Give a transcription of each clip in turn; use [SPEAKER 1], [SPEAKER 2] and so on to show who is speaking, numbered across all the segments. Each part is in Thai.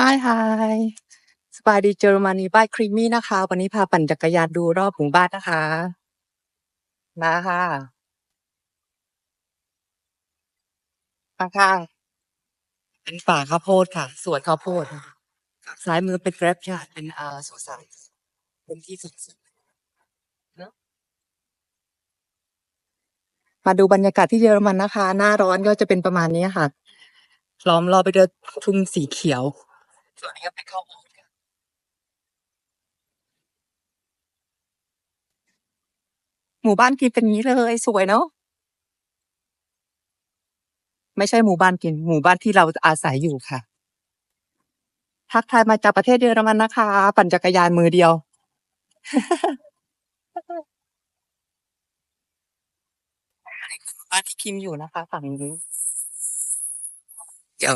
[SPEAKER 1] Hi Hi สบายดีเยอรมนีบ้านครีมมี่นะคะ วันนี้พาปั่นจักรยานดูรอบหมู่บ้านนะคะ มาค่ะข้างๆเป็นป่าข้าวโพดค่ะ สวนข้าวโพดซ้ายมือเป็น Grab ค่ะเป็นอ่าสวนสาเป็นที่สุดมาดูบรรยากาศที่เยอรมันนะคะ หน้าร้อนก็จะเป็นประมาณนี้ค่ะ ล้อมรอบไปด้วยทุ่งสีเขียว ส่วนนี้ก็เป็นข้าวโพดค่ะหมู่บ้านกินเป็นอย่างนี้เลยสวยเนาะไม่ใช่หมู่บ้านกิน หมู่บ้านที่เราอาศัยอยู่ค่ะทักทายมาจากประเทศเยอรมันนะคะ ปั่นจักรยานมือเดียว บ้านที่คิมอยู่นะคะ ฝั่งนี้เดี๋ยว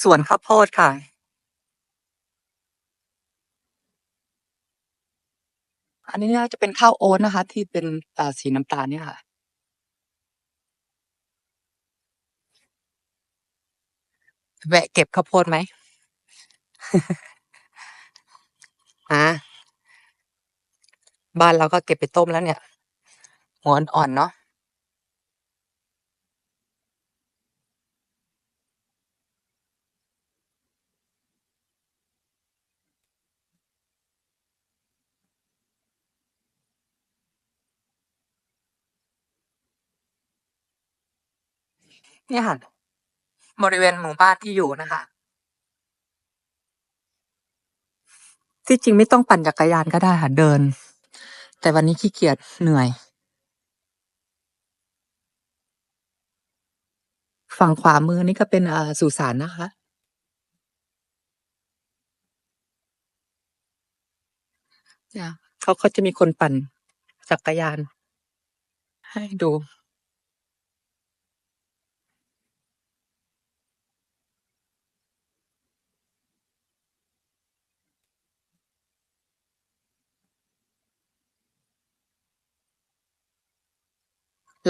[SPEAKER 1] สวนข้าวโพดค่ะ อันนี้น่าจะเป็นข้าวโอ๊ตนะคะ ที่เป็นสีน้ำตาลเนี่ยค่ะ แวะเก็บข้าวโพดไหมอ่าบ้านเราก็เก็บไปต้มแล้วเนี่ยหัวอ่อนเนาะ เนี่ยค่ะ บริเวณหมู่บ้านที่อยู่นะคะ ที่จริงไม่ต้องปั่นจักรยานก็ได้ค่ะเดิน แต่วันนี้ขี้เกียจเหนื่อย ฝั่งขวามือนี่ก็เป็นอ่าสุสานนะคะเนี่ยเขาก็จะมีคนปั่นจักรยาน ให้ดู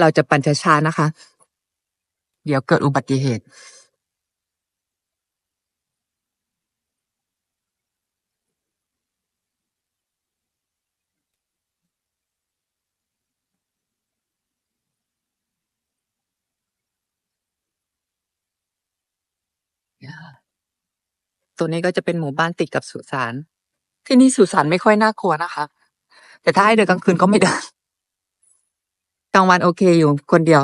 [SPEAKER 1] เราจะปั่นช้าๆนะคะ เดี๋ยวเกิดอุบัติเหตุ ตัวนี้ก็จะเป็นหมู่บ้านติดกับสุสาน ที่นี่สุสานไม่ค่อยน่ากลัวนะคะ แต่ถ้าให้เดินกลางคืนก็ไม่เดิน ลางวันโอเคอยู่คนเดียว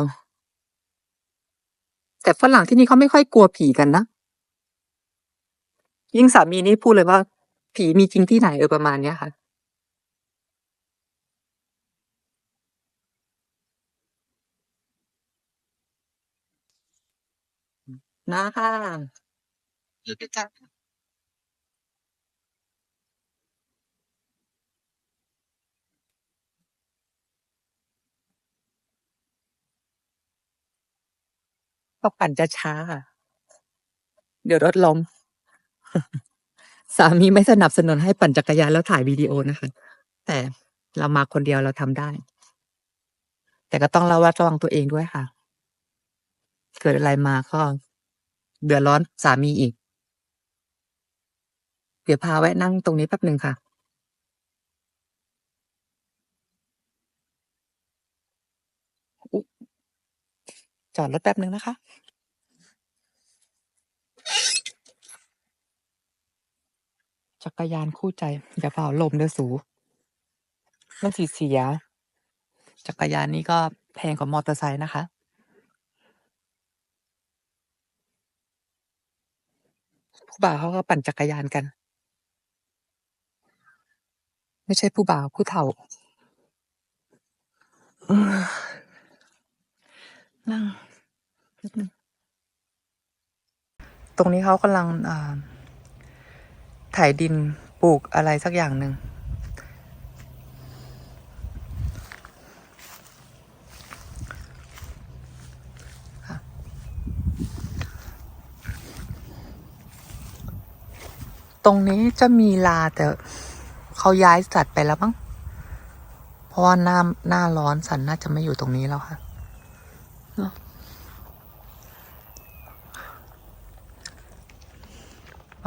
[SPEAKER 1] แต่ฝรั่งที่นี่เขาไม่ค่อยกลัวผีกันนะ ยิ่งสามีนี่พูดเลยว่า ผีมีจริงที่ไหนเออประมาณเนี้ยค่ะ นะค่ะ
[SPEAKER 2] อยู่ด้วยกัน
[SPEAKER 1] ก็ปั่นจะช้าค่ะ เดี๋ยวรถล้ม สามีไม่สนับสนุนให้ปั่นจักรยานแล้วถ่ายวิดีโอนะคะ แต่เรามาคนเดียวเราทำได้ แต่ก็ต้องระวัดระวังตัวเองด้วยค่ะ เกิดอะไรมาก็เดือดร้อนสามีอีก เดี๋ยวพาแวะนั่งตรงนี้แป๊บหนึ่งค่ะ อุ๊ย จอดรถแป๊บหนึ่งนะคะ จักรยานคู่ใจ อย่าเผาลมเด้อสูมันสีเสีย จักรยานนี้ก็แพงกว่ามอเตอร์ไซค์นะคะ ผู้บ่าวเขาก็ปั่นจักรยานกัน ไม่ใช่ผู้บ่าวผู้เฒ่า นั่งนิดนึงตรงนี้เขากำลังอ่าไถดินปลูกอะไรสักอย่างหนึ่ง ตรงนี้จะมีลาแต่เขาย้ายสัตว์ไปแล้วมั้ง เพราะว่าหน้าหน้าร้อนสันน่าจะไม่อยู่ตรงนี้แล้วค่ะเนอะ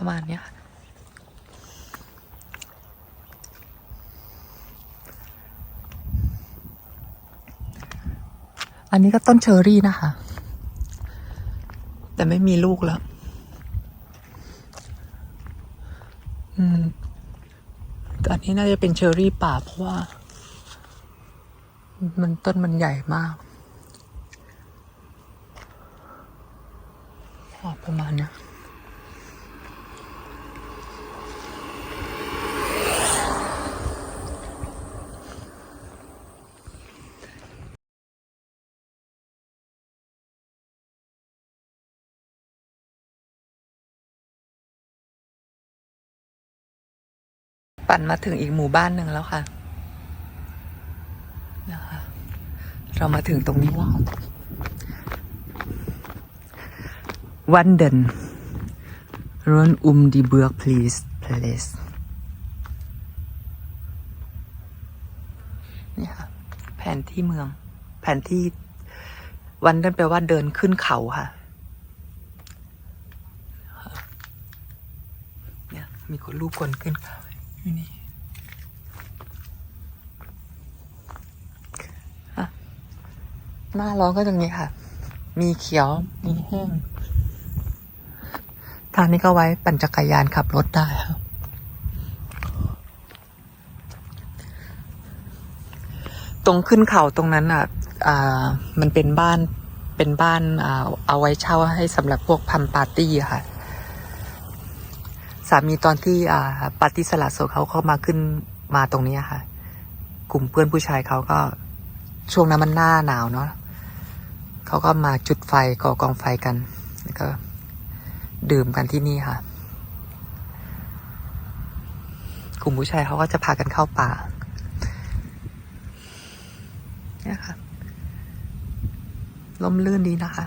[SPEAKER 1] ประมาณเนี้ยค่ะอันนี้ก็ต้นเชอรี่นะคะ แต่ไม่มีลูกแล้ว อืมอันนี้น่าจะเป็นเชอรี่ป่าเพราะว่า มันต้นมันใหญ่มากออประมาณเนี้ ปั่นมาถึงอีกหมู่บ้านหนึ่งแล้วค่ะนะคะ เรามาถึงตรงนี้แล้ววันเดนรอนอุมดีเบือก please place นี่ค่ะ แผนที่เมือง แผนที่วันเดนแปลว่าเดินขึ้นเขาค่ะเนี่ยมีคนรูปคนขึ้นเขา อยู่นี่หน้าร้อนก็ตรงนี้ค่ะ มีเขียว มีแห้ง ทางนี้ก็ไว้ปั่นจักรยานขับรถได้ครับตรงขึ้นเขาตรงนั้นอะ อ่า มันเป็นบ้าน เป็นบ้าน อ่า เอาไว้เช่าให้สำหรับพวกพัมปาร์ตี้อะค่ะ สามีตอนที่อ่าปาร์ตี้สละโสดเขาเข้ามาขึ้นมาตรงนี้ค่ะ กลุ่มเพื่อนผู้ชายเขาก็ช่วงนั้นมันหน้าหนาวเนาะเขาก็มาจุดไฟก่อกองไฟกันแล้วก็ ดื่มกันที่นี่ค่ะ กลุ่มผู้ชายเขาก็จะพากันเข้าป่าเนี่ยค่ะลมลื่นดีนะคะ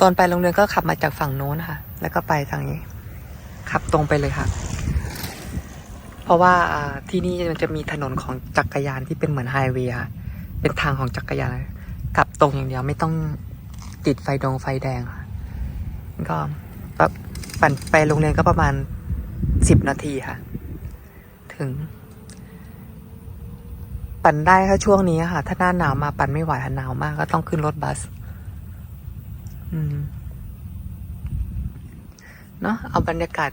[SPEAKER 1] ตอนไปโรงเรียนก็ขับมาจากฝั่งโน้นค่ะ แล้วก็ไปทางนี้ ขับตรงไปเลยค่ะ เพราะว่าที่นี่มันจะมีถนนของจักรยานที่เป็นเหมือนไฮเวย์ค่ะ เป็นทางของจักรยานขับตรงอย่างเดียวไม่ต้องติดไฟดงไฟแดงค่ะ ก็ปั่นไปโรงเรียนก็ประมาณสิบนาทีค่ะ ถึง ปั่นได้ถ้าช่วงนี้ค่ะ ถ้าหน้าหนาวมาปั่นไม่ไหวหนาวมากก็ต้องขึ้นรถบัส เนาะเอาบรรยากาศ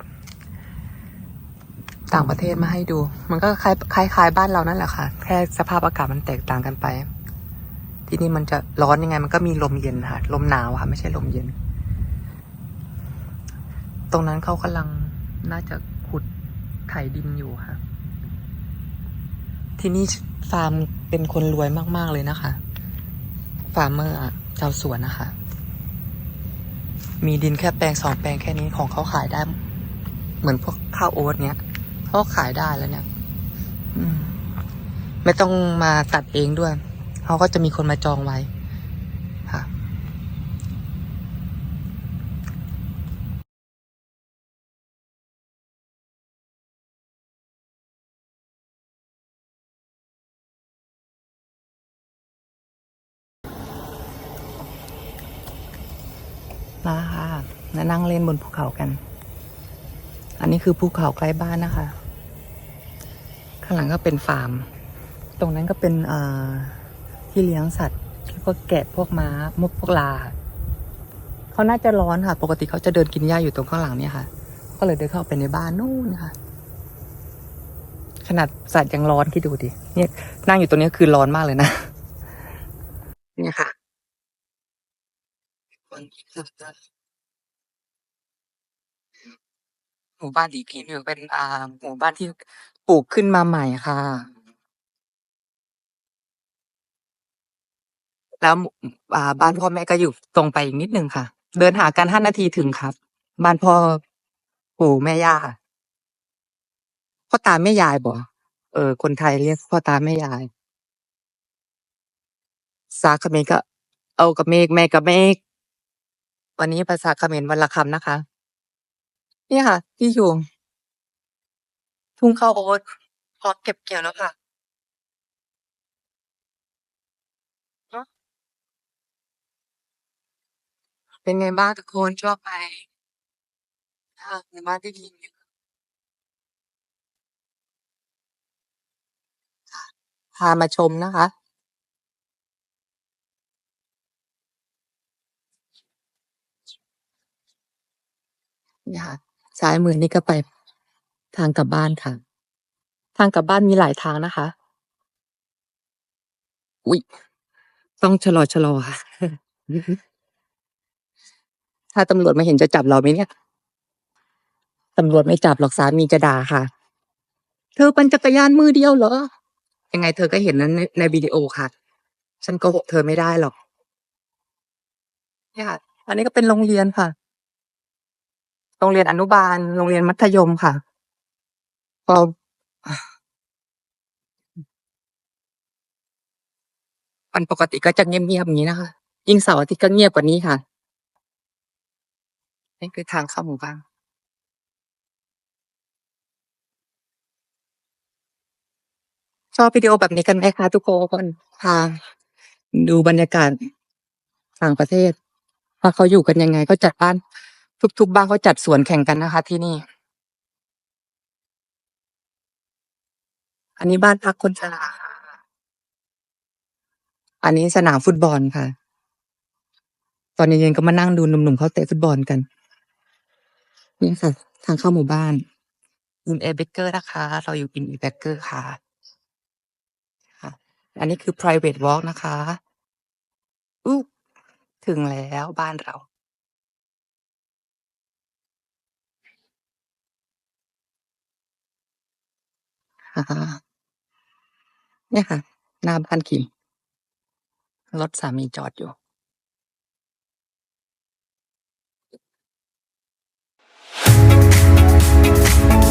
[SPEAKER 1] ต่างประเทศมาให้ดู มันก็คล้ายคล้ายายบ้านเรานั่นแหละค่ะ แค่สภาพอากาศมันแตกต่างกันไป ที่นี่มันจะร้อนยังไง มันก็มีลมเย็นค่ะ ลมหนาวค่ะ ไม่ใช่ลมเย็น ตรงนั้นเขากำลังน่าจะขุดไถดินอยู่ค่ะ ที่นี่ฟาร์มเป็นคนรวยมาก ๆ เลยนะคะ ฟาร์มเมอร์อะเจ้าสวนนะคะ มีดินแค่แปลงสองแปลงแค่นี้ของเขาขายได้ เหมือนพวกข้าวโอ๊ตเนี้ยเขาก็ขายได้แล้วเนี่ยไม่ต้องมาตัดเองด้วยเขาก็จะมีคนมาจองไว้ ค่ะ มาค่ะมานั่งเล่นบนภูเขากัน อันนี้คือภูเขาใกล้บ้านนะคะ ข้างหลังก็เป็นฟาร์ม ตรงนั้นก็เป็นที่เลี้ยงสัตว์แล้วก็แกะพวกม้ามุกพวกลา เขาน่าจะร้อนค่ะ ปกติเขาจะเดินกินหญ้าอยู่ตรงข้างหลังเนี่ยค่ะ ก็เลยเดินเข้าไปในบ้านนู่นค่ะขนาดสัตว์ยังร้อนคิดดูดิ เนี่ยนั่งอยู่ตรงนี้คือร้อนมากเลยนะ เนี่ยค่ะ หมู่บ้านดีพีเนี่เป็น อ่า หมู่บ้านที่ปลูกขึ้นมาใหม่ค่ะ แล้ว อ่า บ้านพ่อแม่ก็อยู่ตรงไปอีกนิดนึงค่ะ เดินหากันห้านาทีถึงครับ บ้านพ่อปู่แม่ย่าพ่อตาแม่ยายบ่เออ คนไทยเรียกพ่อตาแม่ยายสาเมก็เอากับเมฆแม่กับเมฆ วันนี้ภาษาเขมรวันละคำนะคะ นี่ค่ะ ที่อยู่ทุ่งข้าวโอ๊ตพร้อมเก็บเกี่ยวแล้วค่ะเป็นไงบ้างทุกคนชอบไหมค่ะเป็นบ้านที่ดีอยู่พามาชมนะคะ เนี่ยค่ะซ้ายมือนี่ก็ไปทางกลับบ้านค่ะ ทางกลับบ้านมีหลายทางนะคะ อุ๊ยต้องชะลอชะลอค่ะ ถ้าตำรวจมาเห็นจะจับเราไหมเนี่ยตำรวจไม่จับหรอกสามีจะด่าค่ะ เธอปั่นจักรยานมือเดียวเหรอ ยังไงเธอก็เห็นนั้นในในวิดีโอค่ะ ฉันโกหกเธอไม่ได้หรอกเนี่ยค่ะ อันนี้ก็เป็นโรงเรียนค่ะ โรงเรียนอนุบาล โรงเรียนมัธยมค่ะพอวันปกติก็จะเงียบๆอย่างนี้นะคะ ยิ่งเสาร์อาทิตย์ก็เงียบกว่านี้ค่ะ นี่คือทางเข้าหมู่บ้านชอบวิดีโอแบบนี้กันไหมคะทุกคนพาดูบรรยากาศต่างประเทศว่าเขาอยู่กันยังไงเขาจัดบ้าน ทุกๆ บ้านเขาจัดสวนแข่งกันนะคะ ที่นี่ อันนี้บ้านพักคนชราอันนี้สนามฟุตบอลค่ะ ตอนเย็นๆก็มานั่งดูหนุ่มๆเขาเตะฟุตบอลกัน นี่ค่ะ ทางเข้าหมู่บ้านอินเอเบเกอร์นะคะ เราอยู่อินเอเบเกอร์ค่ะค่ะ อันนี้คือ private walk นะคะอู้ถึงแล้วบ้านเรา อ่าเนี่ยค่ะ หน้าบ้านคิม รถสามีจอดอยู่
[SPEAKER 3] เ